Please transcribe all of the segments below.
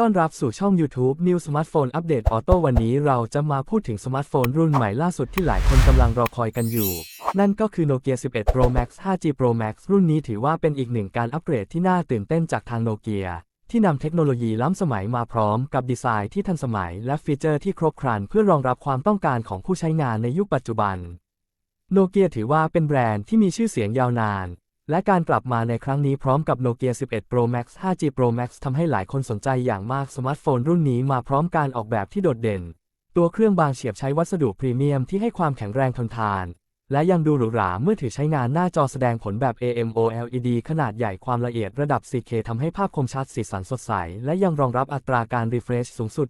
ต้อนรับสู่ช่อง YouTube New Smartphone Update Auto วันนี้เราจะมาพูดถึงสมาร์ทโฟนรุ่นใหม่ล่าสุดที่หลายคนกำลังรอคอยกันอยู่ นั่นก็คือ Nokia 11 Pro Max 5G Pro Max รุ่นนี้ถือว่าเป็นอีกหนึ่งการอัปเกรดที่น่าตื่นเต้นจากทางโนเกียที่นำเทคโนโลยีล้ำสมัยมาพร้อมกับดีไซน์ที่ทันสมัยและฟีเจอร์ที่ครบครันเพื่อรองรับความต้องการของผู้ใช้งานในยุคปัจจุบันโนเกียถือว่าเป็นแบรนด์ที่มีชื่อเสียงยาวนาน และการกลับมาในครั้งนี้พร้อมกับ Nokia 11 Pro Max 5G Pro Max ทำให้หลายคนสนใจอย่างมากสมาร์ทโฟนรุ่นนี้มาพร้อมการออกแบบที่โดดเด่น ตัวเครื่องบางเฉียบใช้วัสดุพรีเมียมที่ให้ความแข็งแรงทนทาน และยังดูหรูหราเมื่อถือใช้งานหน้าจอแสดงผลแบบ AMOLED ขนาดใหญ่ความละเอียดระดับ 4K ทำให้ภาพคมชัดสีสันสดใส และยังรองรับอัตราการ refresh สูงสุด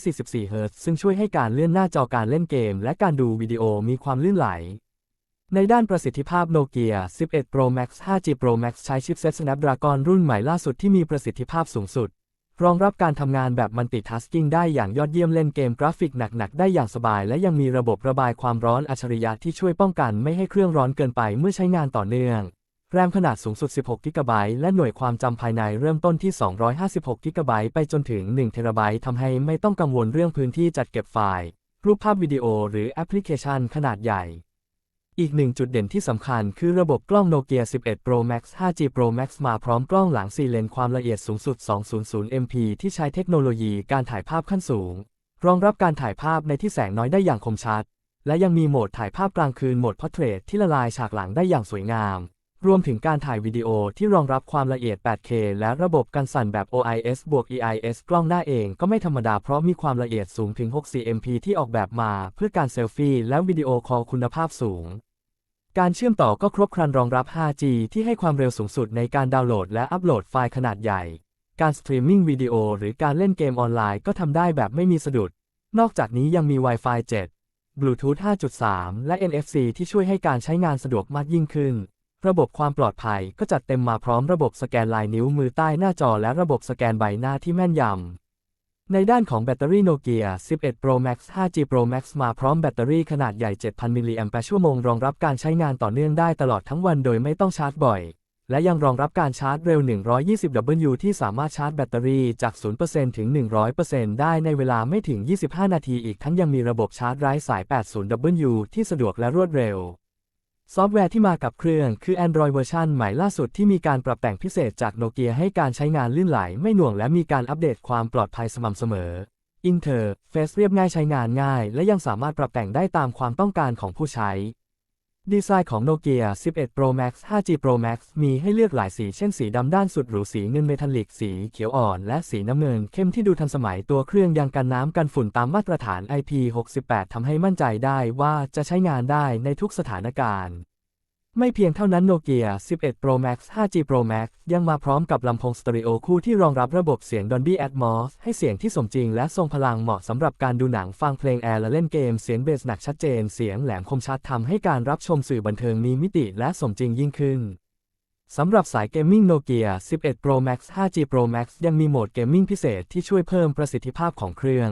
144 Hz ซึ่งช่วยให้การเลื่อนหน้าจอการเล่นเกม และการดูวิดีโอมีความลื่นไหล ในด้านประสิทธิภาพโนเกีย11 Pro Max 5G Pro Max ใช้ชิปเซ็ต Snapdragon รุ่นใหม่ล่าสุดที่มีประสิทธิภาพสูงสุด รองรับการทำงานแบบมัลติทัสกิ้งได้อย่างยอดเยี่ยมเล่นเกมกราฟิกหนัก ๆ ได้อย่างสบาย และยังมีระบบระบายความร้อนอัจฉริยะที่ช่วยป้องกันไม่ให้เครื่องร้อนเกินไปเมื่อใช้งานต่อเนื่อง แรมขนาดสูงสุด 16 g b และหน่วยความจำภายในเริ่มต้นที่ 256 g b ไปจนถึง1 t b ทำให้ไม่ต้องกังวลเรื่องพื้นที่จัดเก็บไฟล์ รูปภาพวิดีโอหรือแอปพลิเคชันขนาดใหญ่ อีกหนึ่งจุดเด่นที่สำคัญคือระบบกล้อง Nokia 11 Pro Max 5G Pro Max มาพร้อมกล้องหลัง4เลนความละเอียดสูงสุด 200 MP ที่ใช้เทคโนโลยีการถ่ายภาพขั้นสูง รองรับการถ่ายภาพในที่แสงน้อยได้อย่างคมชัด และยังมีโหมดถ่ายภาพกลางคืนโหมด Portrait ที่ละลายฉากหลังได้อย่างสวยงาม รวมถึงการถ่ายวิดีโอที่รองรับความละเอียด 8K และระบบกันสั่นแบบ OIS บวก EIS กล้องหน้าเองก็ไม่ธรรมดาเพราะมีความละเอียดสูงถึง 64 MP ที่ออกแบบมา เพื่อการเซลฟี่และวิดีโอคอลคุณภาพสูง การเชื่อมต่อก็ครบครันรองรับ 5G ที่ให้ความเร็วสูงสุดในการดาวน์โหลดและอัปโหลดไฟล์ขนาดใหญ่ การสตรีมมิ่งวิดีโอหรือการเล่นเกมออนไลน์ก็ทำได้แบบไม่มีสะดุด นอกจากนี้ยังมี Wi-Fi 7 Bluetooth 5.3 และ NFC ที่ช่วยให้การใช้งานสะดวกมากยิ่งขึ้น ระบบความปลอดภัยก็จัดเต็มมาพร้อมระบบสแกนลายนิ้วมือใต้หน้าจอและระบบสแกนใบหน้าที่แม่นยำ ในด้านของแบตเตอรี่โนเกีย11 Pro Max 5G Pro Max มาพร้อมแบตเตอรี่ขนาดใหญ่ 7,000 มิลลิแอมป์ชั่วโมงรองรับการใช้งานต่อเนื่องได้ตลอดทั้งวันโดยไม่ต้องชาร์จบ่อย และยังรองรับการชาร์จเร็ว 120W ที่สามารถชาร์จแบตเตอรี่จาก 0%ถึง 100%ได้ในเวลาไม่ถึง 25 นาทีอีกทั้งยังมีระบบชาร์จไร้สาย 80W ที่สะดวกและรวดเร็ว ซอฟต์แวร์ที่มากับเครื่องคือ Android เวอร์ชันใหม่ล่าสุดที่มีการปรับแต่งพิเศษจากโนเกียให้การใช้งานลื่นไหล ไม่หน่วงและมีการอัปเดตความปลอดภัยสม่ำเสมออินเทอร์เฟซเรียบง่ายใช้งานง่าย และยังสามารถปรับแต่งได้ตามความต้องการของผู้ใช้ ดีไซน์ของโนเกีย11 Pro Max 5G Pro Max มีให้เลือกหลายสีเช่นสีดำด้านสุดหรูสีเงินเมทัลลิก สีเขียวอ่อน และสีน้ำเงินเข้มที่ดูทันสมัยตัวเครื่องยังกันน้ำกันฝุ่นตามมาตรฐาน IP68 ทำให้มั่นใจได้ว่าจะใช้งานได้ในทุกสถานการณ์ ไม่เพียงเท่านั้นโนเกีย11 Pro Max 5G Pro Max ยังมาพร้อมกับลำโพงสเตอริโอคู่ที่รองรับระบบเสียง Dolby Atmos ให้เสียงที่สมจริงและทรงพลังเหมาะสำหรับการดูหนังฟังเพลงแอร์และเล่นเกม เสียงเบสหนักชัดเจน เสียงแหลมคมชัดทำให้การรับชมสื่อบันเทิงมีมิติและสมจริงยิ่งขึ้นสำหรับสายเกมมิ่งโนเกีย11 Pro Max 5G Pro Max ยังมีโหมดเกมมิ่งพิเศษที่ช่วยเพิ่มประสิทธิภาพของเครื่อง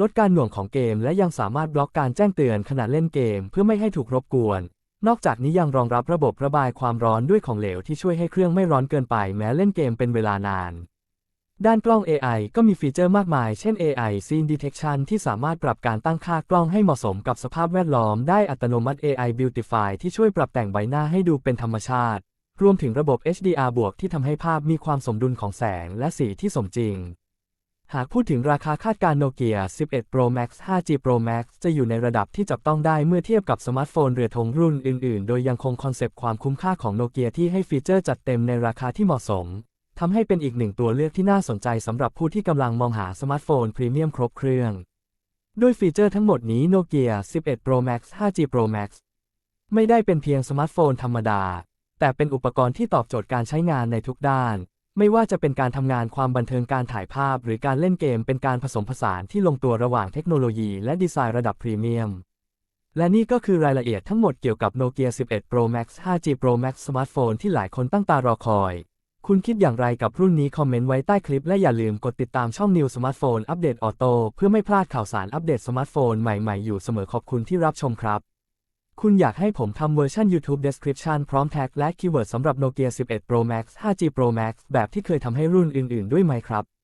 ลดการหน่วงของเกม และยังสามารถบล็อกการแจ้งเตือนขณะเล่นเกม เพื่อไม่ให้ถูกรบกวน นอกจากนี้ยังรองรับระบบระบายความร้อนด้วยของเหลวที่ช่วยให้เครื่องไม่ร้อนเกินไปแม้เล่นเกมเป็นเวลานาน ด้านกล้อง AI ก็มีฟีเจอร์มากมาย เช่น AI Scene Detection ที่สามารถปรับการตั้งค่ากล้องให้เหมาะสมกับสภาพแวดล้อมได้อัตโนมัติ AI Beautify ที่ช่วยปรับแต่งใบหน้าให้ดูเป็นธรรมชาติ รวมถึงระบบ HDR บวกที่ทำให้ภาพมีความสมดุลของแสงและสีที่สมจริง หากพูดถึงราคาคาดการโนเกีย 11 Pro Max 5G Pro Max จะอยู่ในระดับที่จับต้องได้เมื่อเทียบกับสมาร์ทโฟนเรือธงรุ่นอื่น ๆ โดยยังคงคอนเซปต์ความคุ้มค่าของโนเกียที่ให้ฟีเจอร์จัดเต็มในราคาที่เหมาะสม ทำให้เป็นอีกหนึ่งตัวเลือกที่น่าสนใจสำหรับผู้ที่กำลังมองหาสมาร์ทโฟนพรีเมียมครบเครื่อง ด้วยฟีเจอร์ทั้งหมดนี้โนเกีย 11 Pro Max 5G Pro Max ไม่ได้เป็นเพียงสมาร์ทโฟนธรรมดา แต่เป็นอุปกรณ์ที่ตอบโจทย์การใช้งานในทุกด้าน ไม่ว่าจะเป็นการทำงานความบันเทิงการถ่ายภาพ หรือการเล่นเกมเป็นการผสมผสานที่ลงตัวระหว่างเทคโนโลยีและดีไซน์ระดับพรีเมียม และนี่ก็คือรายละเอียดทั้งหมดเกี่ยวกับ Nokia 11 Pro Max 5G Pro Max สมาร์ทโฟนที่หลายคนตั้งตารอคอย คุณคิดอย่างไรกับรุ่นนี้คอมเมนต์ไว้ใต้คลิปและอย่าลืมกดติดตามช่อง New Smartphone Update Auto เพื่อไม่พลาดข่าวสารอัปเดตสมาร์ทโฟนใหม่ๆอยู่เสมอขอบคุณที่รับชมครับ คุณอยากให้ผมทำเวอร์ชัน YouTube Description พร้อมแท็กและคีย์เวิร์ดสำหรับ Nokia 11 Pro Max 5G Pro Max แบบที่เคยทำให้รุ่นอื่น ๆ ด้วยไหมครับ